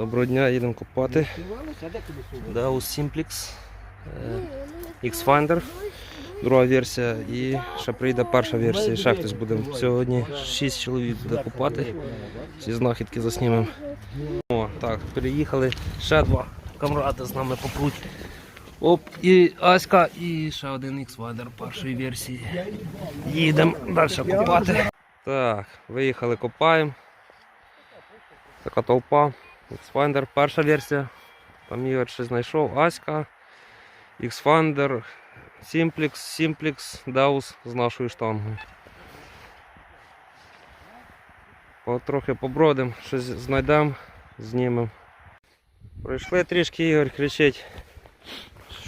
Доброго дня, їдемо копати. Співалося, а де тобі сумно? Daus Simplex е, X-Finder, друга версія і ще прийде перша версія, ще хтось буде. Сьогодні 6 чоловік буде копати, всі знахідки заснімемо. О, так, переїхали, ще два камрати з нами попруть. Оп, і Аська, і ще один X-Finder першої версії. Їдемо далі копати. Так, виїхали, копаємо. Така толпа. X-Finder, перша версія. Там Ігор щось знайшов. Аська, X-Finder, Simplex, Simplex, Daus з нашою штангою. Потрохи побродимо, щось знайдемо, знімемо. Пройшли трішки, Ігор кричить,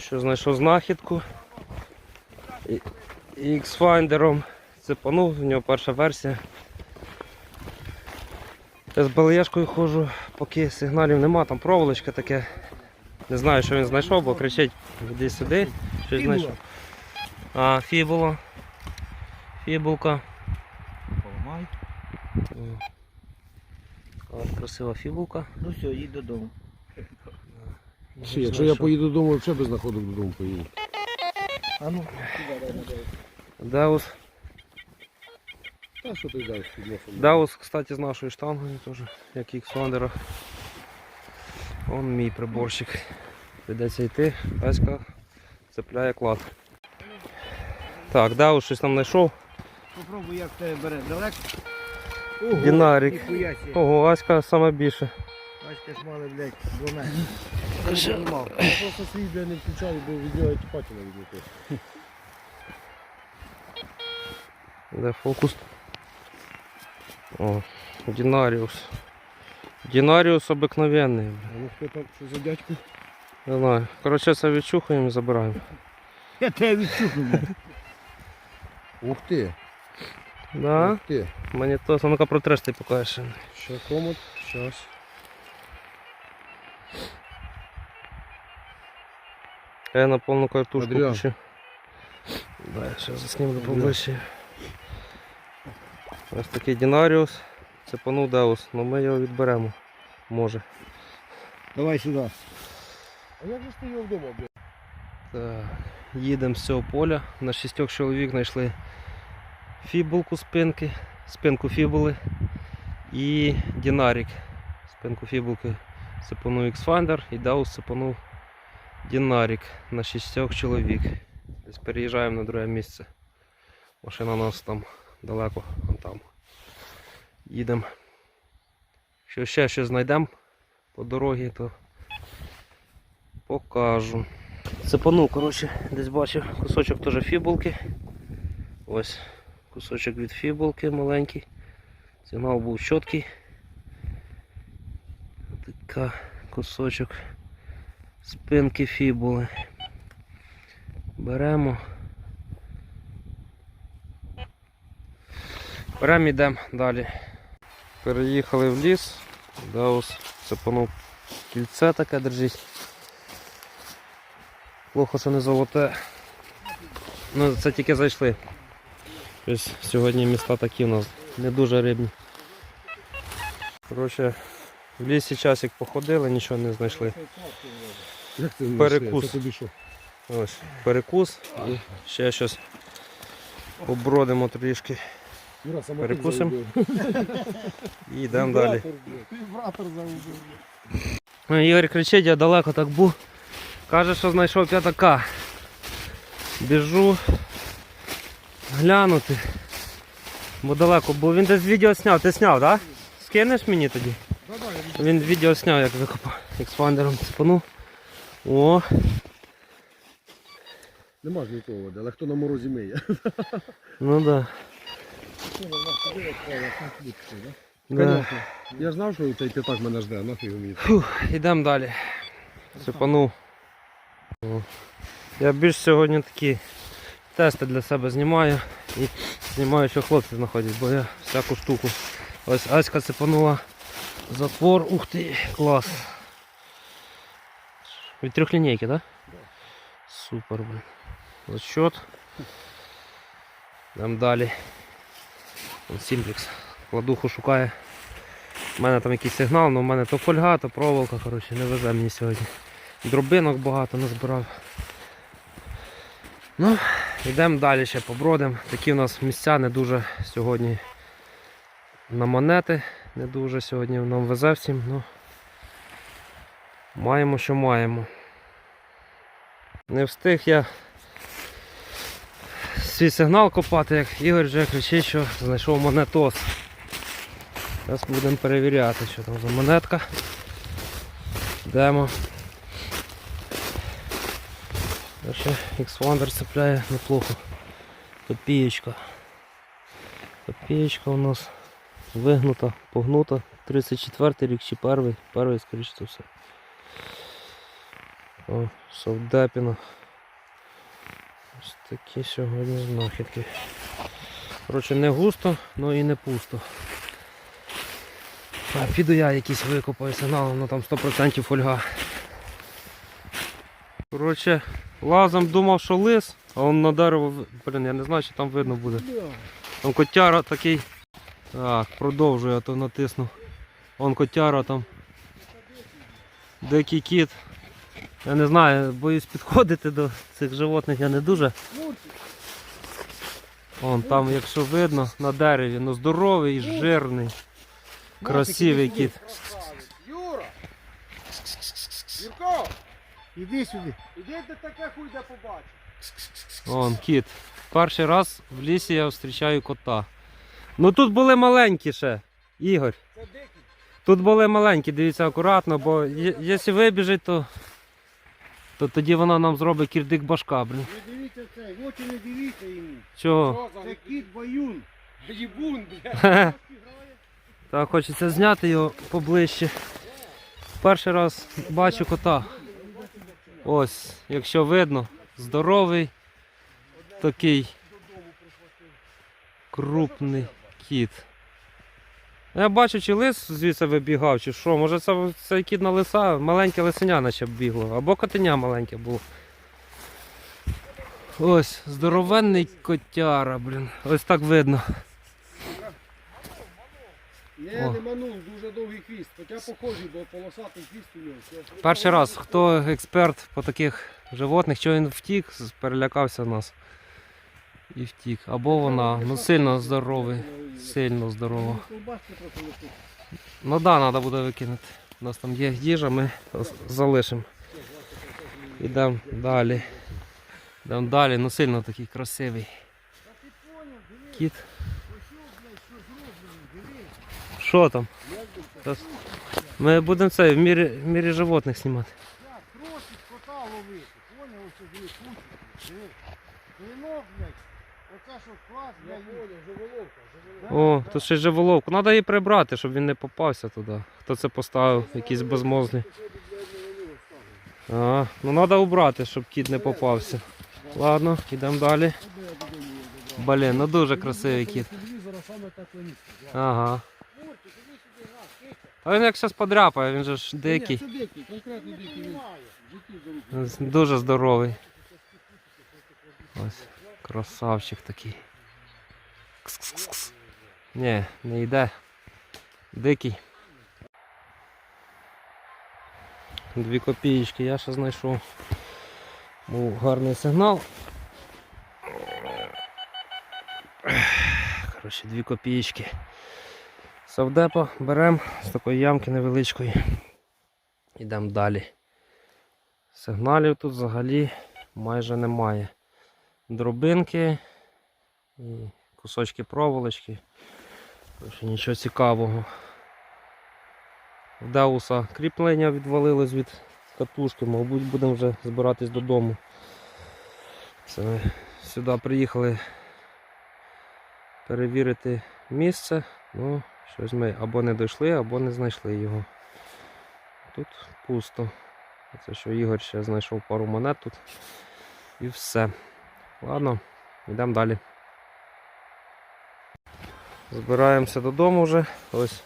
що знайшов знахідку. І X-Finder цепанув, в нього перша версія. Я з балеєшкою ходжу, поки сигналів нема, там проволочка таке. Не знаю, що він знайшов, бо кричить іди сюди, щось знайшов. А, фібула. Фібулка. Поламай. От красива фібулка. Ну все, їдь додому. Чи, якщо я поїду додому, взагалі без знаходок додому поїду. А ну, сюди дай на дай. Даус. Та що ти під носом? Даус, кстати, з нашою штангою теж, як і X-Wander'ах. Он мій приборщик. Придеться йти, Аська цепляє клад. Так, Даус щось там знайшов. Попробуй, як тебе бере. Далеко? Динарик. Ніхуя сі. Ого, Аська саме більше. Бачка шмали, блядь, двоме. Я просто свій бля не включаю, бо від нього патіна відлетить. Де фокус? О, Динаріус. Динаріус обикновенний. бля. А ну хто там, що за дядько? Не знаю. Коротше, це відчухаємо і забираємо. Я тебе відчухну. Ух ти, Да? ух ти. Мені то, а ну-ка протреш ти покажеш. Ще комод, щас. Я на повну картушку Адріан. включу. Да, я ще заснімлю поближче. Ось такий Динаріус. Це панув Деус, але ми його відберемо. Може. Давай сюди. А як же ж ти його вдома, бля? Так, їдемо з цього поля. На шістьох чоловік знайшли фібулку спинки, спинку фібули і динарік. Спинку фібулки цепанув X-Finder і Даус цепанув динарік на шістьох чоловік. Десь переїжджаємо на друге місце. Машина у нас там далеко, вон там. Їдемо. Якщо ще щось знайдемо по дорозі, то покажу. Цепанув, коротше, десь бачив кусочок теж фібулки. Ось кусочок від фібулки маленький. Сигнал був чіткий. Така кусочок спинки фібули. Беремо. Беремо йдемо далі. Переїхали в ліс. Даус цепанув кільце таке держить. Плохо, що не золоте. Ну, це тільки зайшли. Ось сьогодні міста такі у нас не дуже рибні. Коротше, в лісі часик походили, нічого не знайшли. Перекус. Ось перекус і ще щось побродимо трішки Юра, самотик Перекусим. і йдемо далі. Ну, Ігор кричить, я далеко так був. Каже, що знайшов п'ятака. Біжу глянути. Бо далеко, бо він десь відео зняв. Ти зняв, так? Да? Скинеш мені тоді? Він відео зняв, як викопав експандером цепанув. О, Нема ж нікого, але хто на морозі миє? ну да. Да. Я знав, що цей п'ятак мене жде, нафіг мені. Фух, ідемо далі. Цепанув. Я більш сьогодні такі тести для себе знімаю і знімаю, що хлопці знаходять, бо я всяку штуку. Ось Аська цепанула затвор. Ух ти, клас. Від трьохлінійки, так? Да? Супер, блин. Зачет. Йдемо далі. Сімплекс. Кладуху шукає. У мене там якийсь сигнал, але в мене то фольга, то проволока, коротше, не везе мені сьогодні. Дробинок багато назбирав. Ну, йдемо далі ще побродимо. Такі у нас місця не дуже сьогодні на монети. Не дуже сьогодні нам везе всім. Ну, маємо, що маємо. Не встиг я свій сигнал копати, як Ігор вже кричить, що знайшов монетос. Зараз будемо перевіряти, що там за монетка. Йдемо. А ще X-Wonder цепляє неплохо. Копієчка. Копієчка у нас вигнута, погнута. 34 рік чи перший, перший, скоріше за все. О, совдепіна. Ось такі сьогодні знахідки. Коротше, не густо, але і не пусто. А, піду я якийсь викопаю сигнал, воно там 100% фольга. Коротше, лазом думав, що лис, а он на дерево, блін, я не знаю, що там видно буде. Там котяра такий. Так, продовжую, а то натиснув. Вон котяра там. Дикий кіт. Я не знаю, боюсь підходити до цих животних я не дуже. Вон там, якщо видно, на дереві, ну здоровий, жирний, красивий кіт. Юра! Юрко! Іди сюди. Іди де таке хуй де побачиш. Вон кіт. Перший раз в лісі я зустрічаю кота. Ну тут були маленькі ще, Ігор. Тут були маленькі, дивіться акуратно, бо якщо вибіжить, то, то тоді вона нам зробить кірдик башка, блін. Не дивіться це, в очі не дивіться йому. Чого? Це кіт баюн. їбун, блядь? Так, хочеться зняти його поближче. Перший раз бачу кота. Ось, якщо видно, здоровий такий крупний кіт. Я бачу, чи лис звідси вибігав, чи що. Може це цей кіт на лиса, маленьке лисеня наче б бігло, або котеня маленьке було. Ось, здоровенний котяра, блін. Ось так видно. Не, О. не манув, дуже довгий хвіст. Хоча похожий, бо полосатий хвіст у нього. Перший раз, хто експерт по таких животних, що він втік, перелякався нас. І втік. Або вона. Ну сильно здоровий. Сильно здорова. Ну да, треба буде викинути. У нас там є їжа, ми залишимо. Йдемо далі. Йдемо далі, ну сильно такий красивий. Кіт. Що там? Ми будемо це в мірі, в мірі животних знімати. Так, просить кота ловити. Поняв, ось диви, кучу. Диви. Клинок, блядь. Оце що клас, Я блядь. понял, живоловка, живоловка. О, тут ще й живоловку. Треба її прибрати, щоб він не попався туди. Хто це поставив? Якийсь безмозлий. А, ну треба убрати, щоб кіт не попався. Ладно, йдемо далі. Блін, ну дуже красивий кіт. Ага. А він як зараз подряпає, він же ж дикий. Дуже здоровий. Ось, красавчик такий. Кс-кс-кс. Ні, не йде. Дикий. Дві копієчки я ще знайшов. Був гарний сигнал. Коротше, дві копієчки. Савдепа беремо з такої ямки невеличкої. Йдемо далі. Сигналів тут взагалі майже немає. Дробинки і кусочки проволочки. Коротше, нічого цікавого. В Деуса кріплення відвалилось від катушки, мабуть, будемо вже збиратись додому. Це ми сюди приїхали перевірити місце. Ну, щось ми або не дійшли, або не знайшли його. Тут пусто. Це що Ігор ще знайшов пару монет тут. І все. Ладно, йдемо далі. Збираємося додому вже. Ось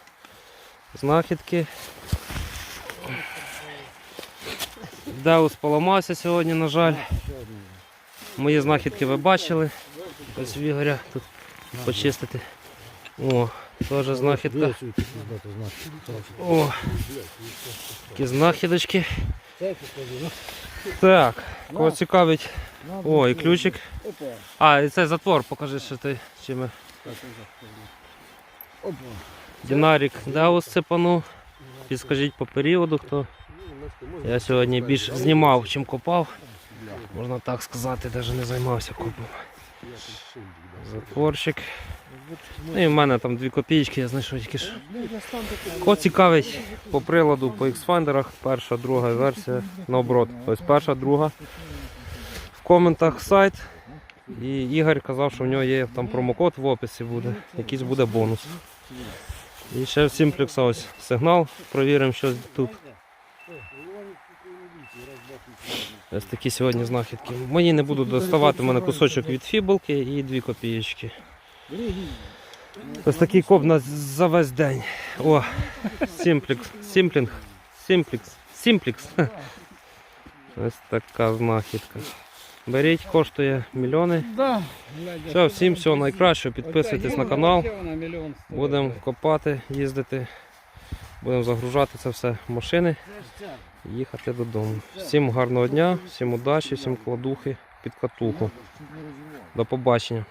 знахідки. Деус поламався сьогодні, на жаль. Мої знахідки ви бачили. Ось в Ігоря тут почистити. О, теж знахідка. О, такі знахідочки. Покажи, ну. Так, кого цікавить. На, О, і ключик. А, і це затвор, покажи, що ти чим. Динарік Деус цепану. Підскажіть по періоду, хто. Я сьогодні більше знімав, чим копав. Можна так сказати, навіть не займався копом. Затворчик. Ну і в мене там дві копійки, я знайшов тільки що. Кого цікавить по приладу, по X-Finder, перша, друга версія, наоборот. Тобто перша, друга. В коментах сайт. І Ігор казав, що в нього є там промокод в описі буде, якийсь буде бонус. І ще в Simplex ось сигнал. Провіримо, що тут. Ось такі сьогодні знахідки. Мені не буду доставати, у мене кусочок від фібулки і дві копієчки. Ось такий коп на за весь день. О, Simplex, Simplink, Simplex, Simplex. Ось така знахідка. Беріть, коштує мільйони. Все, всім всього найкращого. Підписуйтесь на канал. Будемо копати, їздити. Будемо загружати це все в машини їхати додому. Всім гарного дня, всім удачі, всім кладухи під катуху. До побачення.